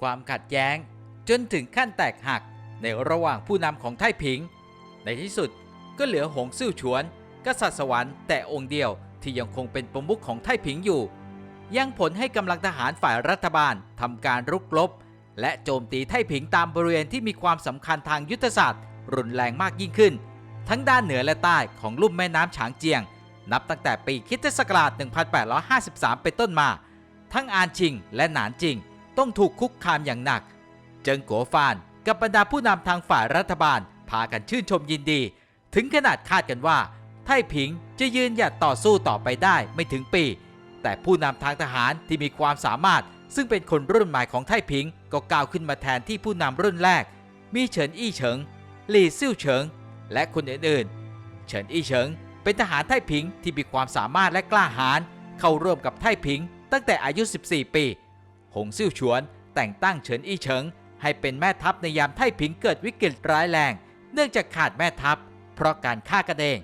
ความขัดแย้ง จนถึงขั้นแตกหักในระหว่างผู้นำของไต้ผิง ในที่สุดก็เหลือหงซิ่วฉวน กษัตริย์สวรรค์แต่องค์เดียวที่ยังคงเป็นประมุขของไต้ผิงอยู่ ยังผลให้กำลังทหารฝ่ายรัฐบาลทำการรุกรบและโจมตีไต้ผิงตามบริเวณที่มีความสำคัญทางยุทธศาสตร์ รุนแรงมากยิ่งขึ้น ทั้งด้านเหนือและใต้ของลุ่มแม่น้ำฉางเจียง นับตั้งแต่ปีคิศักราช 1853 เป็นต้นมา ทั้งอานชิงและหนานจิง ต้องถูกคุกคามอย่างหนัก เจิงกัวฟานกับบรรดาผู้นำทางฝ่ายรัฐบาลพากันชื่นชมยินดี ถึงขนาดคาดกันว่าไต้ผิงจะยืนหยัดต่อสู้ต่อไปได้ไม่ถึงปี แต่ผู้นำทางทหารที่มีความสามารถ ซึ่งเป็นคนรุ่นใหม่ของไต้ผิงก็ก้าวขึ้นมาแทนที่ผู้นำรุ่นแรก มีเฉินอี้เฉิงหลี่ซิ่วเฉิง และคนอื่นๆ เฉินอี้เฉิง เป็นทหารไต้ผิงที่มีความสามารถและกล้าหาญเข้าร่วมกับไต้ผิง ตั้งแต่อายุ 14 ปี หงซิ่วฉวนแต่งตั้งเฉินอี้เฉิง ให้เป็นแม่ทัพในยามไต้ผิงเกิดวิกฤตร้ายแรง เนื่องจากขาดแม่ทัพ เพราะการฆ่ากันเอง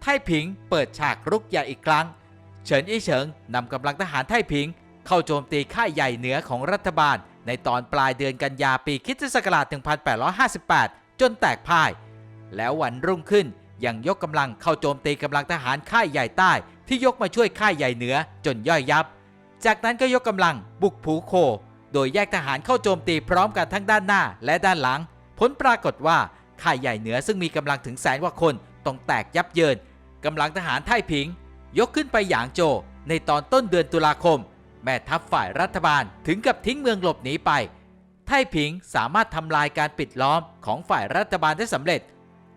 ไต้ผิงเปิดฉากรุกใหญ่อีกครั้ง เฉินอี้เฉิงนำกำลังทหารไต้ผิง เข้าโจมตีค่ายใหญ่เหนือของรัฐบาล ในตอนปลายเดือนกันยาปีคริสตศักราช 1858 จนแตกพ่าย แล้ววันรุ่งขึ้นยังยกกำลังเข้าโจมตีกำลังทหารค่ายใหญ่ใต้ที่ยกมาช่วยค่ายใหญ่เหนือจนย่อยยับ จากนั้นก็ยกกำลังบุกผูโค โดยแยกทหารเข้าโจมตีพร้อมกันทั้งด้านหน้าและด้านหลัง ผลปรากฏว่าค่ายใหญ่เหนือซึ่งมีกำลังถึงแสนกว่าคนต้องแตกยับเยินกำลังทหารไต้ผิง ยกขึ้นไปหยางโจวในตอนต้นเดือนตุลาคม แม่ทัพฝ่ายรัฐบาลถึงกับทิ้งเมืองหลบหนีไปไต้ผิงสามารถทำลายการปิดล้อมของฝ่ายรัฐบาลได้สำเร็จ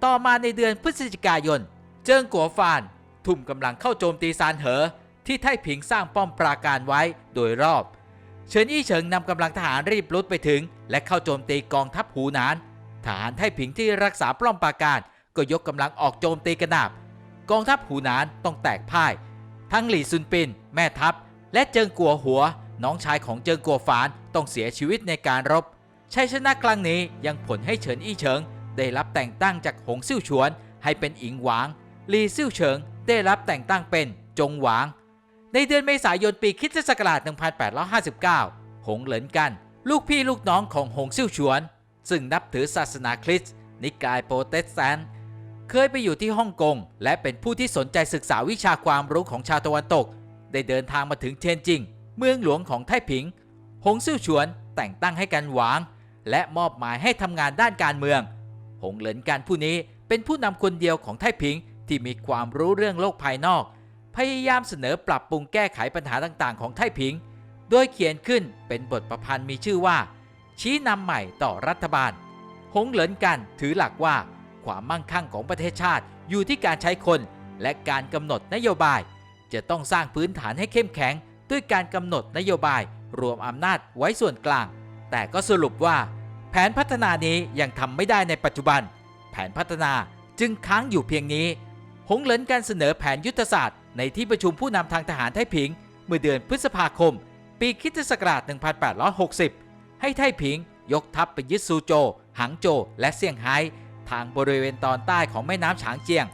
ต่อมาในเดือนพฤศจิกายน เจิ้งกัวฟาน ทุ่มกำลังเข้าโจมตีซานเหอ ที่ไต้ผิงสร้างป้อมปราการไว้โดยรอบ เฉินอี้เฉิงนำกำลังทหารรีบรุดไปถึง และเข้าโจมตีกองทัพหูหนานทหารไต้ผิงที่รักษาป้อมปราการก็ยกกำลังออกโจมตีกระนาบ กองทัพหูหนานต้องแตกพ่าย ทั้งหลี่ซุนปิน แม่ทัพ และเจิงกัวหัว น้องชายของเจิงกัวฝานต้องเสียชีวิตในการรบชัยชนะครั้งนี้ยังผลให้เฉินอี้เฉิง ได้รับแต่งตั้งจากหงซิ่วฉวน ให้เป็นอิงหวางหลีซิ่วเฉิงได้รับแต่งตั้งเป็นจงหวาง ในเดือนเมษายนปีคริสตศักราช 1859 หงเหลินกัน ลูกพี่ลูกน้องของหงซิ่วฉวน ซึ่งนับถือศาสนาคริสต์นิกายโปรเตสแตนต์เคยไปอยู่ที่ฮ่องกง และเป็นผู้ที่สนใจศึกษาวิชาความรู้ของชาวตะวันตก ได้เดินทางมาถึงเทียนจิง เมืองหลวงของไต้ผิง หงซิ่วฉวนแต่งตั้งให้กันหวาง และมอบหมายให้ทำงานด้านการเมือง หงเหลินการผู้นี้เป็นผู้นำคนเดียวของไต้ผิงที่มีความรู้เรื่องโลกภายนอก พยายามเสนอปรับปรุงแก้ไขปัญหาต่างๆ ของไต้ผิง โดยเขียนขึ้นเป็นบทประพันธ์มีชื่อว่า ชี้นำใหม่ต่อรัฐบาล หงเหลินกันถือหลักว่า ความมั่งคั่งของประเทศชาติอยู่ที่การใช้คน และการกำหนดนโยบาย จะต้องสร้างพื้นฐานให้เข้มแข็ง ด้วยการกำหนดนโยบาย รวมอำนาจไว้ส่วนกลาง แต่ก็สรุปว่า แผนพัฒนานี้ยังทำไม่ได้ในปัจจุบัน แผนพัฒนาจึงค้างอยู่เพียงนี้ หงเหลินการเสนอแผนยุทธศาสตร์ ในที่ประชุมผู้นำทางทหารไต้ผิง เมื่อเดือนพฤษภาคม ปีคริสตศักราช 1860 ให้ไต้ผิงยกทัพไปยึดซูโจหางโจ และเซี่ยงไฮ้ทางบริเวณตอนใต้ของแม่น้ำฉางเจียง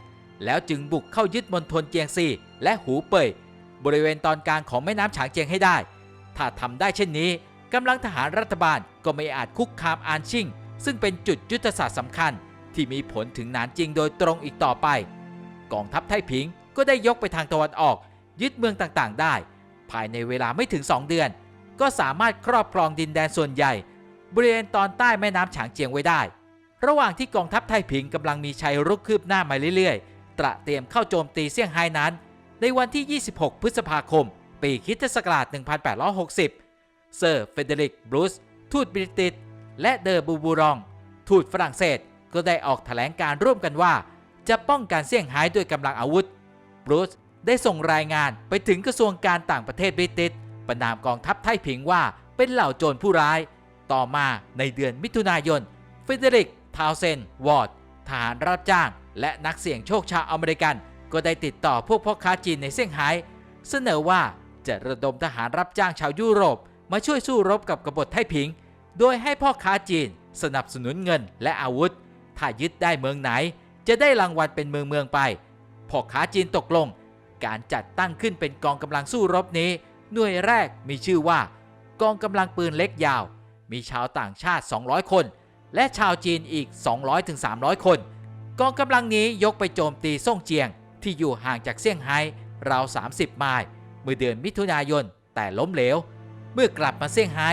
แล้วจึงบุกเข้ายึดมณฑลเจียงซีและหูเป่ยบริเวณตอนกลางของแม่น้ำฉางเจียงให้ได้ ถ้าทำได้เช่นนี้กำลังทหารรัฐบาลก็ไม่อาจคุกคามอานชิง ซึ่งเป็นจุดยุทธศาสตร์สำคัญ ที่มีผลถึงหนานจิงโดยตรงอีกต่อไป กองทัพไต้ผิง ก็ได้ยกไปทางตะวันออก ยึดเมืองต่างๆ ได้ ภายในเวลาไม่ถึง 2 เดือน ก็สามารถครอบครองดินแดนส่วนใหญ่ บริเวณตอนใต้แม่น้ำฉางเจียงไว้ได้ ระหว่างที่กองทัพไต้ผิงกำลังมีชัยรุกคืบหน้ามาเรื่อยๆ ตระเตรียมเข้าโจมตีเซี่ยงไฮ้นั้น ในวันที่ 26 พฤษภาคม ปีคริสตศักราช 1860 เซอร์เฟเดริกบรูซทูตบริติชและเดอบูบูรอง ทูตฝรั่งเศสก็ได้ออกแถลงการร่วมกันว่า จะป้องกันเซี่ยงไฮ้ด้วยกำลังอาวุธ บรูซได้ส่งรายงานไปถึงกระทรวงการต่างประเทศบริติชประนามกองทัพไต้ผิงว่าเป็นเหล่าโจรผู้ร้าย ต่อมาในเดือนมิถุนายนเฟเดริกทาวเซน วอร์ด ทหารรับจ้าง และนักเสี่ยงโชคชาวอเมริกัน ก็ได้ติดต่อพวกพ่อค้าจีนในเซี่ยงไฮ้เสนอว่าจะระดมทหารรับจ้างชาวยุโรป มาช่วยสู้รบกับกบฏไต้ผิง โดยให้พ่อค้าจีน สนับสนุนเงินและอาวุธ ถ้ายึดได้เมืองไหน จะได้รางวัลเป็นเมืองเมืองไป พ่อค้าจีนตกลง การจัดตั้งขึ้นเป็นกองกำลังสู้รบนี้ หน่วยแรกมีชื่อว่า กองกำลังปืนเล็กยาว มีชาวต่างชาติ 200 คน และชาวจีนอีก 200-300 คน กองกำลังนี้ยกไปโจมตีซ่งเจียง ที่อยู่ห่างจากเซี่ยงไฮ้ราว 30 ไมล์เมื่อเดือนมิถุนายน แต่ล้มเหลว เมื่อกลับมาเซี่ยงไฮ้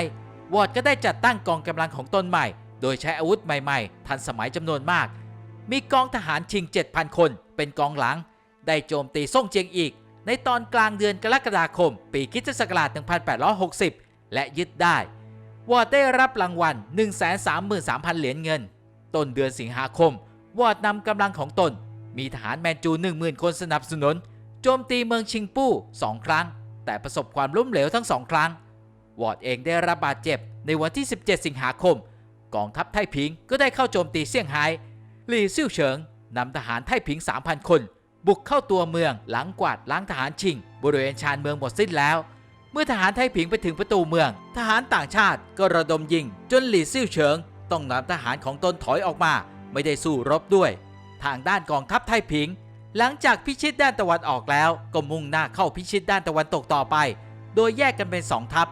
วอร์ดก็ได้จัดตั้งกองกำลังของตนใหม่ โดยใช้อาวุธใหม่ ๆ ทันสมัยจำนวนมาก มีกองทหารชิง 7,000 คน เป็นกองหลัง ได้โจมตีซ่งเจียงอีก ในตอนกลางเดือนกรกฎาคม ปีคิสตศักราช 1860 และยึดได้ วอดได้รับรางวัล 133,000 เหรียญเงิน ต้นเดือนสิงหาคม วอดนำกำลังของตน มีทหารแมนจู 10,000 คนสนับสนุน โจมตีเมืองชิงปู้สองครั้ง แต่ประสบความล้มเหลวทั้งสองครั้ง วอดเองได้รับบาดเจ็บในวันที่ 17 สิงหาคม กองทัพไทผิงก็ได้เข้าโจมตีเซี่ยงไฮ้หลี่ซิ่วเฉิง นำทหารไทผิง 3,000 คน บุกเข้าตัวเมืองหลังกวาดล้างทหารชิง บริเวณชานเมืองหมดสิ้นแล้ว เมื่อทหารไทผิงไปถึงประตูเมือง ทหารต่างชาติก็ระดมยิง จนหลี่ซิ่วเฉิง ต้องนำทหารของตนถอยออกมา ไม่ได้สู้รบด้วย ทางด้านกองทัพไทผิง หลังจากพิชิตด้านตะวันออกแล้ว ก็มุ่งหน้าเข้าพิชิตด้านตะวันตกต่อไป โดยแยกกันเป็นสองทัพ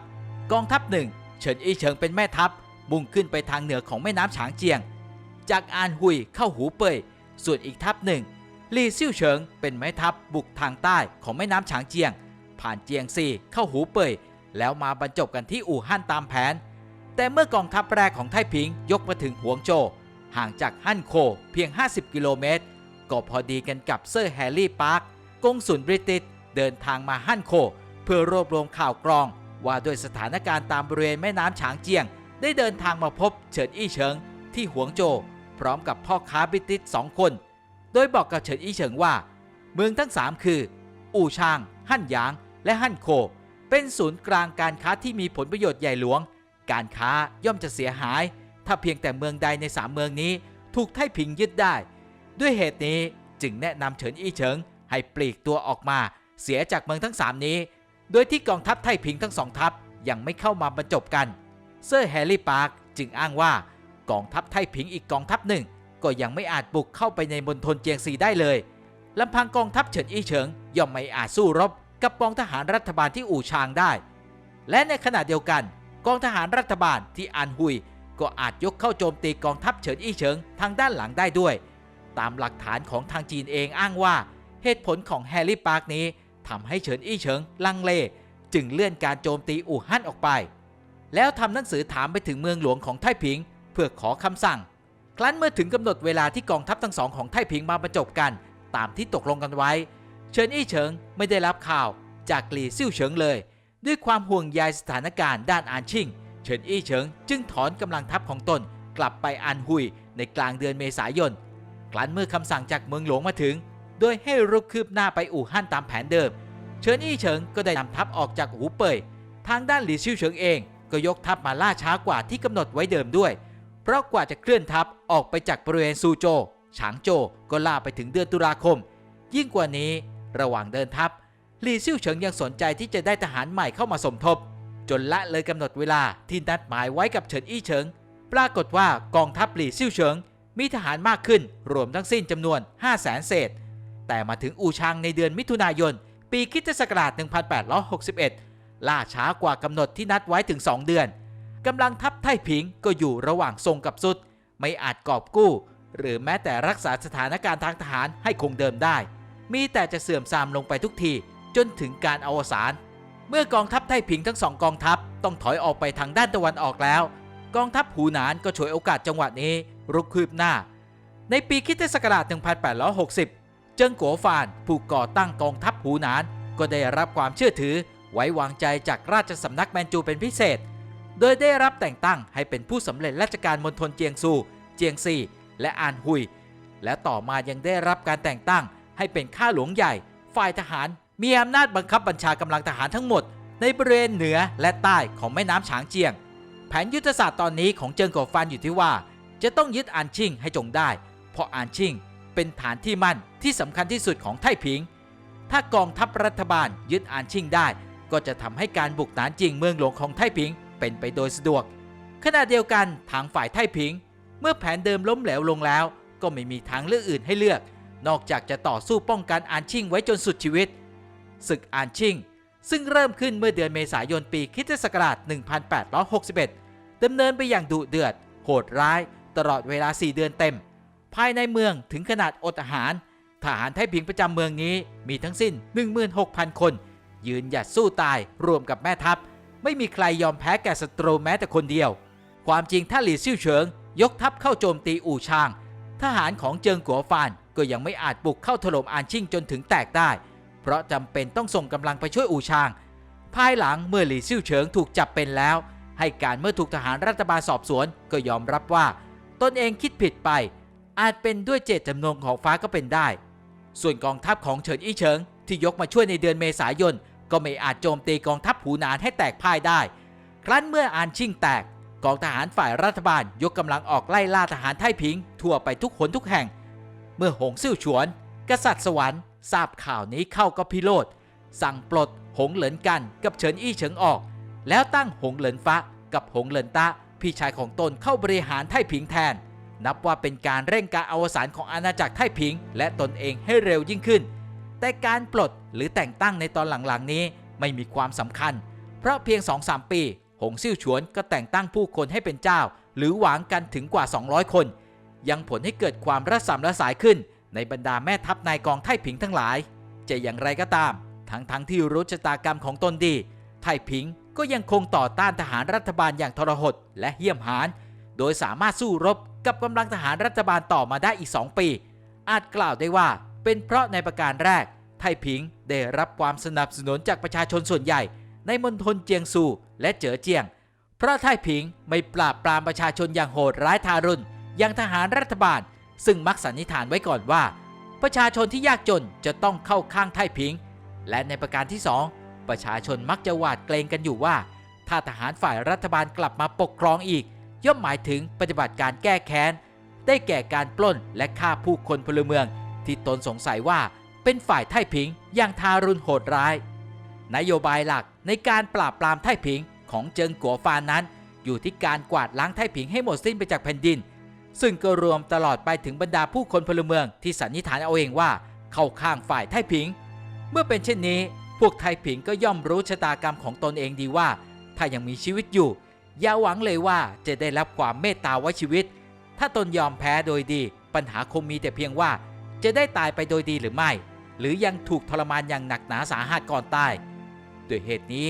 กองทัพหนึ่งเฉินอีเฉิงเป็นแม่ทัพ มุ่งขึ้นไปทางเหนือของแม่น้ำฉางเจียง จากอานหุยเข้าหูเป่ย ส่วนอีกทัพหนึ่งลีซิ่วเฉิงเป็นแม่ทัพบุกทางใต้ของแม่น้ำฉางเจียง ผ่านเจียงซีเข้าหูเป่ยแล้วมาบรรจบกันที่อู่ฮั่นตามแผน แต่เมื่อกองทัพแรกของไทผิงยกมาถึงหวงโจวห่างจากฮั่นโคเพียง 50 กิโลเมตร ก็พอดีกันกับเซอร์แฮร์รี่ปาร์คกงสุลบริติชเดินทางมาฮั่นโค เพื่อรวบรวมข่าวกรอง ว่าด้วยสถานการณ์ตามบริเวณแม่น้ำฉางเจียง ได้เดินทางมาพบเฉินอี้เฉิงที่หวงโจว พร้อมกับพ่อค้าบริติชสองคน โดยบอกกับเฉินอี้เฉิงว่า เมืองทั้ง 3 คือ อู่ชาง ฮั่นหยาง และฮั่นโค เป็นศูนย์กลางการค้าที่มีผลประโยชน์ใหญ่หลวง การค้าย่อมจะเสียหาย ถ้าเพียงแต่เมืองใดในสามเมืองนี้ ถูกไทผิงยึดได้ ด้วยเหตุนี้จึงแนะนำเฉินอี้เฉิงให้ปลีกตัวออกมา เสียจากเมืองทั้ง 3 นี้ โดยที่กองทัพไทผิงทั้งสองทัพยังไม่เข้ามาบรรจบกัน เซอร์แฮร์รี่ปาร์คจึงอ้างว่า กองทัพไทผิงอีกกองทัพหนึ่ง ก็ยังไม่อาจบุกเข้าไปในมณฑลเจียงซีได้เลยลำพังกองทัพเฉินอี้เฉิงย่อมไม่อาจสู้รบกับกองทหารรัฐบาลที่อู่ชางได้ และในขณะเดียวกันกองทหารรัฐบาลที่อันฮุย ก็อาจยกเข้าโจมตีกองทัพเฉินอี้เฉิงทางด้านหลังได้ด้วย ตามหลักฐานของทางจีนเองอ้างว่า เหตุผลของแฮร์รี่ปาร์คนี้ทำให้เฉินอี้เฉิงลังเล จึงเลื่อนการโจมตีอู่ฮั่นออกไป แล้วทำหนังสือถามไปถึงเมืองหลวงของไทผิง เพื่อขอคำสั่ง ครั้นเมื่อถึงกำหนดเวลาที่กองทัพทั้งสองของไทผิงมาบรรจบกัน ตามที่ตกลงกันไว้ เฉินอี้เฉิงไม่ได้รับข่าวจากกลีซิ่วเฉิงเลย ด้วยความห่วงใยสถานการณ์ด้านอานชิงเฉินอี้เฉิงจึงถอนกำลังทัพของตนกลับไปอันฮุยในกลางเดือนเมษายน ครั้นเมื่อคำสั่งจากเมืองหลวงมาถึง โดยให้รุกคืบหน้าไปอู่ฮั่นตามแผนเดิม เฉินอี้เฉิงก็ได้นำทัพออกจากหูเป่ย ทางด้านหลี่ซิ่วเฉิงเองก็ยกทัพมาล่าช้ากว่าที่กำหนดไว้เดิมด้วย เพราะกว่าจะเคลื่อนทัพออกไปจากบริเวณซูโจ ฉางโจก็ล่าไปถึงเดือนตุลาคม ยิ่งกว่านี้ระหว่างเดินทัพหลี่ซิ่วเฉิงยังสนใจที่จะได้ทหารใหม่เข้ามาสมทบ จนละเลยกำหนดเวลาที่นัดหมายไว้กับเฉินอี้เฉิง ปรากฏว่ากองทัพหลี่ซิ่วเฉิง มีทหารมากขึ้นรวมทั้งสิ้นจำนวน 5 0 0แสนเศษ แต่มาถึงอู่ชางในเดือนมิถุนายน ปีคิศักราช 1861 ล่าช้ากว่ากำหนดที่นัดไว้ถึง 2 เดือน กำลังทัพไทผิงก็อยู่ระหว่างทรงกับสุด ไม่อาจกอบกู้ หรือแม้แต่รักษาสถานการณ์ทางทหารให้คงเดิมได้ มีแต่จะเสื่อมทรามลงไปทุกทีจนถึงการอวสานเมื่อกองทัพไทผิงทั้งสองกองทัพต้องถอยออกไปทางด้านตะวันออกแล้ว กองทัพหูหนานก็ฉวยโอกาสจังหวะนี้รุกคืบหน้า ในปีคิศักราช 1860 เจิ้งกัวฟานผู้ก่อตั้งกองทัพหูหนาน ก็ได้รับความเชื่อถือไว้วางใจจากราชสำนักแมนจูเป็นพิเศษ โดยได้รับแต่งตั้งให้เป็นผู้สำเร็จราชการมณฑลเจียงซู เจียงซี และอานฮุย และต่อมายังได้รับการแต่งตั้งให้เป็นข้าหลวงใหญ่ ฝ่ายทหารมีอำนาจบังคับบัญชากำลังทหารทั้งหมด ในบริเวณเหนือและใต้ของแม่น้ำฉางเจียง แผนยุทธศาสตร์ตอนนี้ของเจิงกัวฟานอยู่ที่ว่า จะต้องยึดอานชิงให้จงได้ เพราะอานชิงเป็นฐานที่มั่นที่สำคัญที่สุดของไทผิง ถ้ากองทัพรัฐบาลยึดอานชิงได้ ก็จะทำให้การบุกฐานจริงเมืองหลวงของไทผิง เป็นไปโดยสะดวก ขณะเดียวกันทางฝ่ายไทผิง เมื่อแผนเดิมล้มเหลวลงแล้ว ก็ไม่มีทางเลือกอื่นให้เลือก นอกจากจะต่อสู้ป้องกันอานชิงไว้จนสุดชีวิตศึกอานชิงซึ่งเริ่มขึ้นเมื่อเดือนเมษายนปีคิตศักราช 1861 ดำเนินไปอย่างดุเดือด โหดร้าย ตลอดเวลา 4 เดือนเต็ม ภายในเมืองถึงขนาดอดอาหาร ทหารไทยผิงประจำเมืองนี้มีทั้งสิ้น 16,000 คน ยืนหยัดสู้ตายรวมกับแม่ทัพ ไม่มีใครยอมแพ้แก่ศัตรูแม้แต่คนเดียว ความจริงถ้าหลี่ซิ่วเฉิง ยกทัพเข้าโจมตีอู่ชาง ทหารของเจิงกัวฟานก็ยังไม่อาจบุกเข้าถล่มอานชิงจนถึงแตกได้ เพราะจำเป็นต้องส่งกำลังไปช่วยอู่ชาง ภายหลังเมื่อหลี่ซิ่วเฉิงถูกจับเป็นแล้ว ให้การเมื่อถูกทหารรัฐบาลสอบสวนก็ยอมรับว่า ตนเองคิดผิดไป อาจเป็นด้วยเจตจำนงของฟ้าก็เป็นได้ ส่วนกองทัพของเฉินอี้เฉิงที่ยกมาช่วยในเดือนเมษายน ก็ไม่อาจโจมตีกองทัพหูหนานให้แตกพ่ายได้ ครั้นเมื่ออานชิงแตกกองทหารฝ่ายรัฐบาลยกกำลังออกไล่ล่าทหารไทผิง ทั่วไปทุกหนทุกแห่ง เมื่อหงซิ่วฉวน กษัตริย์สวรรค์ทราบข่าวนี้เข้าก็พิโรธสั่งปลดหงเหลินกันกับเฉินอี้เฉิงออก แล้วตั้งหงเหลินฟ้ากับหงเหลินตะพี่ชายของตนเข้าบริหารไทผิงแทน นับว่าเป็นการเร่งการอวสานของอาณาจักรไทผิง และตนเองให้เร็วยิ่งขึ้น แต่การปลดหรือแต่งตั้งในตอนหลังๆนี้ไม่มีความสำคัญ เพราะเพียง 2-3 ปี หงซิ่วฉวนก็แต่งตั้งผู้คนให้เป็นเจ้า หรือหวางกันถึงกว่า 200 คน ยังผลให้เกิดความระสำระสายขึ้น ในบรรดาแม่ทัพนายกองไทผิงทั้งหลาย จะอย่างไรก็ตาม ทั้งๆที่รู้ชะตากรรมของตนดี ไทผิงก็ยังคงต่อต้านทหารรัฐบาลอย่างทรหดและเหี้ยมหาญโดยสามารถสู้รบกับกำลังทหารรัฐบาลต่อมาได้อีก 2 ปี อาจกล่าวได้ว่า เป็นเพราะในประการแรก ไทผิงได้รับความสนับสนุนจากประชาชนส่วนใหญ่ ในมณฑลเจียงซูและเจ๋อเจียง เพราะไทผิงไม่ปราบปรามประชาชนอย่างโหดร้ายทารุณอย่างทหารรัฐบาล ซึ่งมักสันนิษฐานไว้ก่อนว่า ประชาชนที่ยากจนจะต้องเข้าข้างไทผิง และในประการที่สองประชาชนมักจะหวาดเกรงกันอยู่ว่า ถ้าทหารฝ่ายรัฐบาลกลับมาปกครองอีก ย่อมหมายถึงปฏิบัติการแก้แค้นได้แก่การปล้นและฆ่าผู้คนพลเมือง ที่ตนสงสัยว่าเป็นฝ่ายไทผิงอย่างทารุณโหดร้าย นโยบายหลักในการปราบปรามไทผิงของเจิงกัวฟานนั้น อยู่ที่การกวาดล้างไทผิงให้หมดสิ้นไปจากแผ่นดิน ซึ่งก็รวมตลอดไปถึงบรรดาผู้คนพลเมืองที่สันนิษฐานเอาเองว่าเข้าข้างฝ่ายไทผิง เมื่อเป็นเช่นนี้ พวกไทผิงก็ย่อมรู้ชะตากรรมของตนเองดีว่า ถ้ายังมีชีวิตอยู่ อย่าหวังเลยว่าจะได้รับความเมตตาไว้ชีวิต ถ้าตนยอมแพ้โดยดี ปัญหาคงมีแต่เพียงว่า จะได้ตายไปโดยดีหรือไม่ หรือยังถูกทรมานอย่างหนักหนาสาหัสก่อนตายด้วยเหตุนี้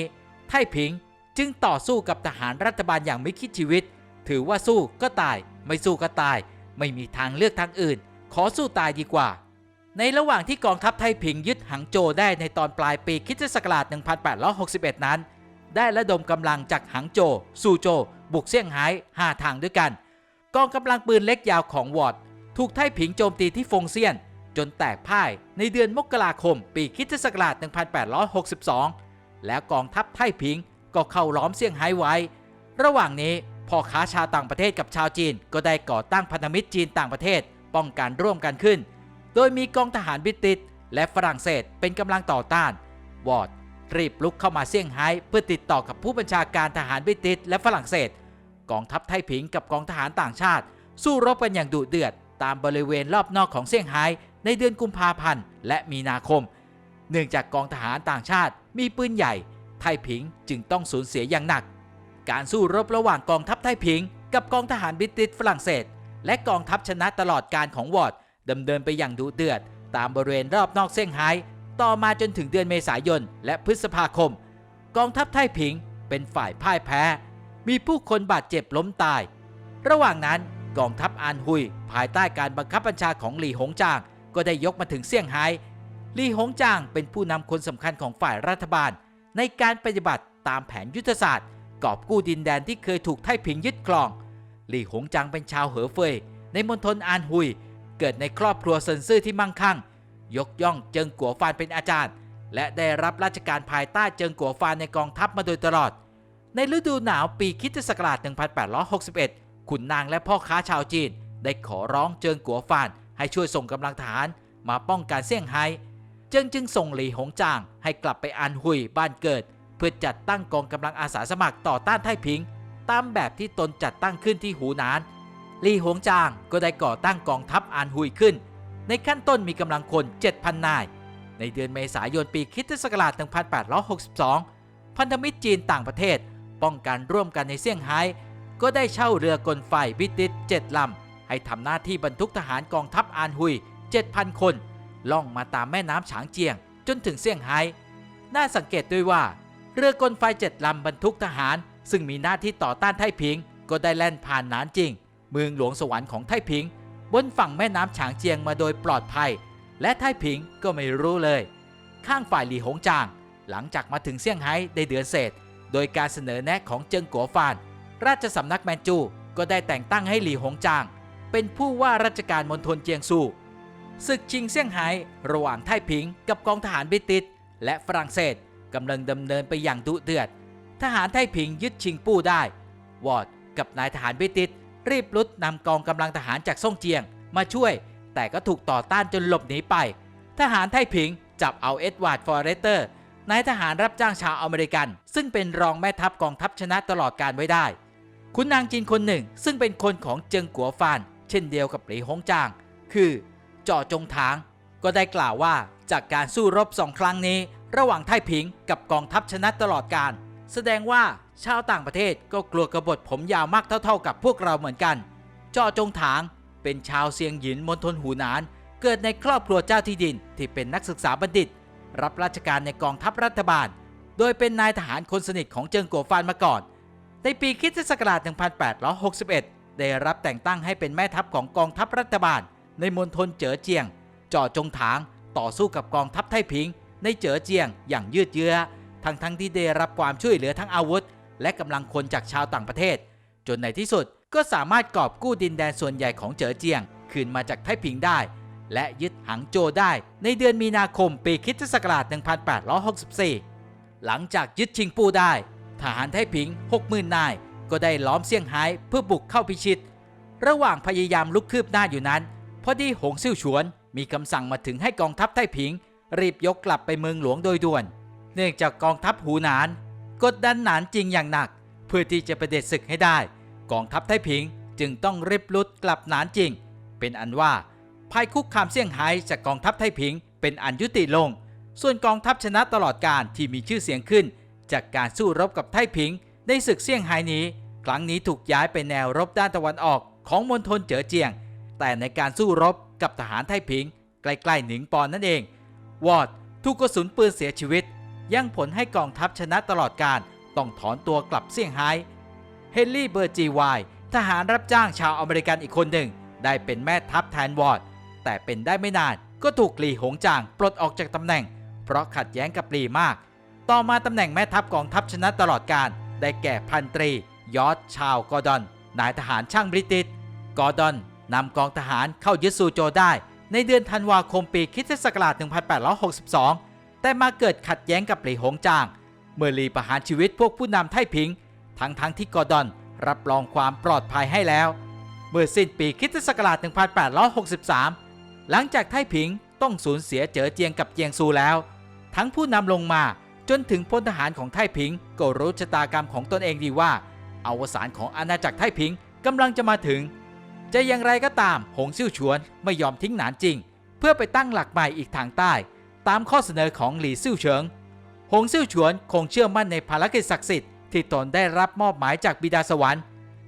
ไทผิงจึงต่อสู้กับทหารรัฐบาลอย่างไม่คิดชีวิต ถือว่าสู้ก็ตาย ไม่สู้ก็ตาย ไม่มีทางเลือกทางอื่น ขอสู้ตายดีกว่า ในระหว่างที่กองทัพไทผิงยึดหังโจได้ในตอนปลายปีคริสตศักราช 1861 นั้น ได้ระดมกำลังจากหังโจ สู่โจ บุกเซี่ยงไฮ้5ทางด้วยกัน กองกำลังปืนเล็กยาวของวอร์ด ถูกไทผิงโจมตีที่ฟงเซียน จนแตกพ่ายในเดือนมกราคม ปีคริสตศักราช 1862 แล้วกองทัพไทผิงก็เข้าล้อมเซี่ยงไฮ้ไว้ ระหว่างนี้พ่อค้าชาวต่างประเทศกับชาวจีน ก็ได้ก่อตั้งพันธมิตรจีนต่างประเทศป้องกันร่วมกันขึ้น โดยมีกองทหารบริติชและฝรั่งเศสเป็นกำลังต่อต้าน วอร์ดรีบลุกเข้ามาเซี่ยงไฮ้เพื่อติดต่อกับผู้บัญชาการทหารบริติชและฝรั่งเศส กองทัพไทผิงกับกองทหารต่างชาติ สู้รบกันอย่างดุเดือด ตามบริเวณรอบนอกของเซี่ยงไฮ้ในเดือนกุมภาพันธ์และมีนาคม เนื่องจากกองทหารต่างชาติมีปืนใหญ่ ไทผิงจึงต้องสูญเสียอย่างหนัก การสู้รบระหว่างกองทัพไทผิง กับกองทหารบริติชฝรั่งเศส และกองทัพชนะตลอดการของวอร์ดดำเนินไปอย่างดุเดือด ตามบริเวณรอบนอกเซี่ยงไฮ้ต่อมาจนถึงเดือนเมษายนและพฤษภาคม กองทัพไทผิงเป็นฝ่ายพ่ายแพ้ มีผู้คนบาดเจ็บล้มตาย ระหว่างนั้น กองทัพอานฮุย ภายใต้การบังคับบัญชาของหลี่หงจาง ก็ได้ยกมาถึงเซี่ยงไฮ้หลี่หงจางเป็นผู้นำคนสำคัญของฝ่ายรัฐบาล ในการปฏิบัติตามแผนยุทธศาสตร์ กอบกู้ดินแดนที่เคยถูกไทผิงยึดครอง หลี่หงจางเป็นชาวเหอเฟย ในมณฑลอานฮุย เกิดในครอบครัวเซินซื่อที่มั่งคั่ง ยกย่องเจิงกัวฟานเป็นอาจารย์ และได้รับราชการภายใต้เจิงกัวฟานในกองทัพมาโดยตลอด ในฤดูหนาวปีคริสตศักราช 1861 ขุนนางและพ่อค้าชาวจีน ได้ขอร้องเจิงกัวฟานให้ช่วยส่งกำลังทหารมาป้องกันเซี่ยงไฮ้เจิงจึงส่งหลี่หงจางให้กลับไปอันฮุยบ้านเกิด เพื่อจัดตั้งกองกำลังอาสาสมัครต่อต้านไทผิง ตามแบบที่ตนจัดตั้งขึ้นที่หูหนานหลี่หงจางก็ได้ก่อตั้งกองทัพอันฮุยขึ้น ในขั้นต้นมีกำลังคน 7,000 นาย ในเดือนเมษายนปีคิศักราช 1862 พันธมิตรจีนต่างประเทศ ป้องกันร่วมกันในเซี่ยงไฮ้ ก็ได้เช่าเรือกลไฟบิติสเจ็ดลำ ให้ทำหน้าที่บรรทุกทหารกองทัพอานฮุย 7,000 คน ล่องมาตามแม่น้ำฉางเจียง จนถึงเซี่ยงไฮ้น่าสังเกตด้วยว่า เรือกลไฟเจ็ดลำบรรทุกทหาร ซึ่งมีหน้าที่ต่อต้านไทผิง ก็ได้แล่นผ่านนานจริง เมืองหลวงสวรรค์ของไทผิง บนฝั่งแม่น้ำฉางเจียงมาโดยปลอดภัย และไทผิงก็ไม่รู้เลย ข้างฝ่ายหลี่หงจาง หลังจากมาถึงเซี่ยงไฮ้ได้เดือนเศษ โดยการเสนอแนะของเจิงกัวฟาน ราชสำนักแมนจูก็ได้แต่งตั้งให้หลี่หงจาง เป็นผู้ว่าราชการมณฑลเจียงซูศึกชิงเซี่ยงไฮ้ระหว่างไทผิงกับกองทหารบิติชและฝรั่งเศสกำลังดำเนินไปอย่างดุเดือด ทหารไทผิงยึดชิงปู้ได้ วอร์ดกับนายทหารบิติชรีบรุดนำกองกำลังทหารจากซ่งเจียง มาช่วย แต่ก็ถูกต่อต้านจนหลบหนีไป ทหารไทผิงจับเอาเอ็ดวาร์ดฟอร์เรสเตอร์นายทหารรับจ้างชาวอเมริกัน ซึ่งเป็นรองแม่ทัพกองทัพชนะตลอดการไว้ได้ คุณนางจีนคนหนึ่งซึ่งเป็นคนของเจิงกัวฟาน เช่นเดียวกับหลีฮงจาง คือเจ่อจงถาง ก็ได้กล่าวว่าจากการสู้รบสองครั้งนี้ ระหว่างไทผิงกับกองทัพชนะตลอดการ แสดงว่าชาวต่างประเทศก็กลัวกบฏผมยาวมากเท่าๆกับพวกเราเหมือนกัน เจ่อจงถาง เป็นชาวเซียงหยินมณฑลหูหนาน เกิดในครอบครัวเจ้าที่ดินที่เป็นนักศึกษาบัณฑิต รับราชการในกองทัพรัฐบาล โดยเป็นนายทหารคนสนิทของเจิงกัวฟานมาก่อน ในปีคริสตศักราช 1861 ได้รับแต่งตั้งให้เป็นแม่ทัพของกองทัพรัฐบาล ในมณฑลเจ๋อเจียงจ่อจงถาง ต่อสู้กับกองทัพไทผิง ในเจ๋อเจียงอย่างยืดเยื้อ ทั้งทั้งที่ได้รับความช่วยเหลือทั้งอาวุธ และกำลังคนจากชาวต่างประเทศ จนในที่สุดก็สามารถกอบกู้ดินแดนส่วนใหญ่ของเจ๋อเจียง คืนมาจากไทผิงได้ และยึดหังโจได้ ในเดือนมีนาคมปีคริสตศักราช 1864 หลังจากยึดชิงปูได้ ทหารไทผิง 60,000นาย ก็ได้ล้อมเซี่ยงไฮ้เพื่อบุกเข้าพิชิต ระหว่างพยายามลุกคืบหน้าอยู่นั้น พอดีหงซิ่วฉวน มีคำสั่งมาถึงให้กองทัพไทผิง รีบยกกลับไปเมืองหลวงโดยด่วน เนื่องจากกองทัพหูหนาน กดดันหนานจริงอย่างหนัก เพื่อที่จะประเด็จศึกให้ได้ กองทัพไทผิงจึงต้องรีบลุดกลับหนานจริง เป็นอันว่าภัยคุกคามเซี่ยงไฮ้จากกองทัพไทผิง เป็นอันยุติลง ส่วนกองทัพชนะตลอดการที่มีชื่อเสียงขึ้น จากการสู้รบกับไทผิงในศึกเซี่ยงไฮ้นี้ ครั้งนี้ถูกย้ายไปแนวรบด้านตะวันออกของมณฑลเจ๋อเจียง แต่ในการสู้รบกับทหารไทผิง ใกล้ๆหนิงปอนนั่นเอง วอร์ดถูกกระสุนปืนเสียชีวิต ยังผลให้กองทัพชนะตลอดการต้องถอนตัวกลับเซี่ยงไฮ้เฮนรี่เบอร์จีวายทหารรับจ้างชาวอเมริกันอีกคนหนึ่ง ได้เป็นแม่ทัพแทนวอร์ดแต่เป็นได้ไม่นานก็ถูกหลีหงจางปลดออกจากตำแหน่ง เพราะขัดแย้งกับหลีมาก ต่อมาตำแหน่งแม่ทัพกองทัพชนะตลอดการ ได้แก่พันตรี ยอดชาวกอร์ดอน นายทหารช่างบริติชกอร์ดอนนำกองทหารเข้ายึดซูโจได้ ในเดือนธันวาคมปีคริสตศักราช 1862 แต่มาเกิดขัดแย้งกับหลีหงจาง เมื่อหลีประหารชีวิตพวกผู้นำไทผิง ทั้งทั้งที่กอร์ดอนรับรองความปลอดภัยให้แล้ว เมื่อสิ้นปีคริสตศักราช 1863 หลังจากไทผิงต้องสูญเสียเจ๋อเจียงกับเจียงซูแล้ว ทั้งผู้นำลงมา จนถึงพลทหารของไทผิงก็รู้ชะตากรรมของตนเองดีว่าอวสานของอาณาจักรไทผิงกำลังจะมาถึง จะอย่างไรก็ตามหงซิ่วฉวนไม่ยอมทิ้งหนานจริง เพื่อไปตั้งหลักใหม่อีกทางใต้ ตามข้อเสนอของหลี่ซิ่วเฉิง หงซิ่วฉวนคงเชื่อมั่นในภารกิจศักดิ์สิทธิ์ที่ตนได้รับมอบหมายจากบิดาสวรรค์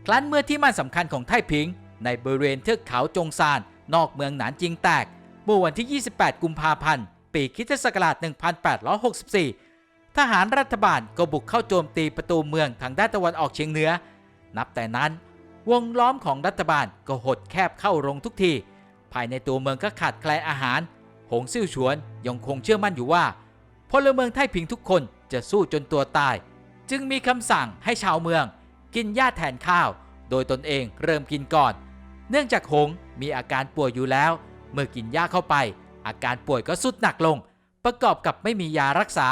ครั้นเมื่อที่มั่นสำคัญของไทผิง ในบริเวณเทือกเขาจงซาน นอกเมืองหนานจิงแตกเมื่อวันที่ 28 กุมภาพันธ์ ปีคริสตศักราช1864 ทหารรัฐบาลก็บุกเข้าโจมตีประตูเมืองทางด้านตะวันออกเฉียงเหนือ นับแต่นั้น วงล้อมของรัฐบาลก็หดแคบเข้าลงทุกที ภายในตัวเมืองก็ขาดแคลนอาหาร หงซิ่วฉวนยังคงเชื่อมั่นอยู่ว่าพลเมืองไทผิงทุกคนจะสู้จนตัวตาย จึงมีคำสั่งให้ชาวเมือง กินหญ้าแทนข้าว โดยตนเองเริ่มกินก่อน เนื่องจากหงมีอาการป่วยอยู่แล้ว เมื่อกินหญ้าเข้าไป อาการป่วยก็สุดหนักลง ประกอบกับไม่มียารักษา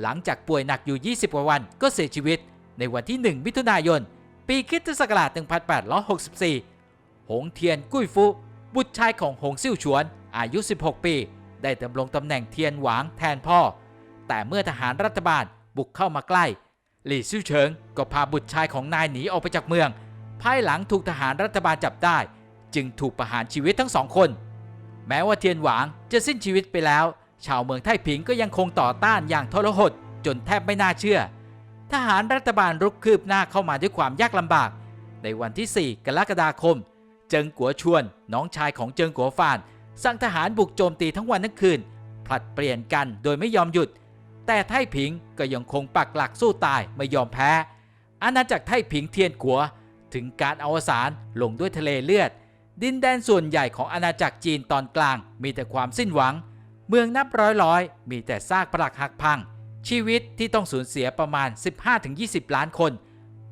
หลังจากป่วยหนักอยู่ 20 กว่าวันก็เสียชีวิต ในวันที่ 1 มิถุนายน ปีคริสตศักราช 1864 หงเทียนกุ้ยฟุ บุตรชายของหงซิ่วฉวน อายุ 16 ปี ได้ดำรงตำแหน่งเทียนหวางแทนพ่อ แต่เมื่อทหารรัฐบาลบุกเข้ามาใกล้ หลี่ซิ่วเฉิงก็พาบุตรชายของนายหนีออกไปจากเมือง ภายหลังถูกทหารรัฐบาลจับได้ จึงถูกประหารชีวิตทั้งสองคน แม้ว่าเทียนหวางจะสิ้นชีวิตไปแล้ว ชาวเมืองไทผิงก็ยังคงต่อต้านอย่างทรหดจนแทบไม่น่าเชื่อ ทหารรัฐบาลรุกคืบหน้าเข้ามาด้วยความยากลำบาก ในวันที่ 4 กรกฎาคม เจิงกัวชวน น้องชายของเจิงกัวฟาน สั่งทหารบุกโจมตีทั้งวันทั้งคืน ผลัดเปลี่ยนกันโดยไม่ยอมหยุด แต่ไทผิงก็ยังคงปักหลักสู้ตายไม่ยอมแพ้ อาณาจักรไทผิงเทียนกัว ถึงการอวสานลงด้วยทะเลเลือด ดินแดนส่วนใหญ่ของอาณาจักรจีนตอนกลางมีแต่ความสิ้นหวัง เมืองนับร้อยร้อยๆมีแต่ซากปรักหักพัง ชีวิตที่ต้องสูญเสียประมาณ 15-20 ล้านคน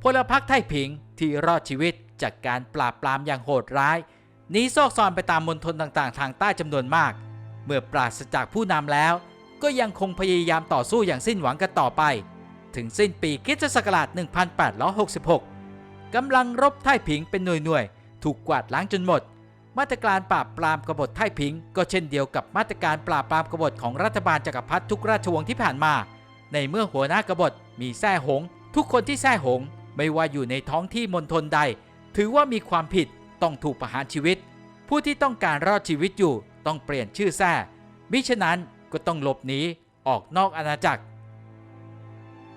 พลพรรคไทผิงที่รอดชีวิตจากการปราบปรามอย่างโหดร้ายหนีซอกซอนไปตามมณฑลต่างๆ ทางใต้จำนวนมาก เมื่อปราศจากผู้นำแล้ว ก็ยังคงพยายามต่อสู้อย่างสิ้นหวังกันต่อไป ถึงสิ้นปีคริสตศักราช 1866กำลังรบไทผิงเป็นหน่วยๆ ถูกกวาดล้างจนหมด มาตรการปราบปรามกบฏไท่ผิง ก็เช่นเดียวกับมาตรการปราบปรามกบฏของรัฐบาลจักรพรรดิทุกราชวงศ์ที่ผ่านมา ในเมื่อหัวหน้ากบฏมีแท้หง ทุกคนที่แท้หง ไม่ว่าอยู่ในท้องที่มณฑลใด ถือว่ามีความผิดต้องถูกประหารชีวิต ผู้ที่ต้องการรอดชีวิตอยู่ต้องเปลี่ยนชื่อแท้มิฉะนั้นก็ต้องหลบหนีออกนอกอาณาจักร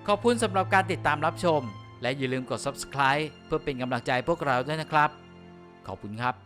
ขอบคุณสำหรับการติดตามรับชม และอย่าลืมกด subscribe เพื่อเป็นกำลังใจพวกเราด้วยนะครับ ขอบคุณครับ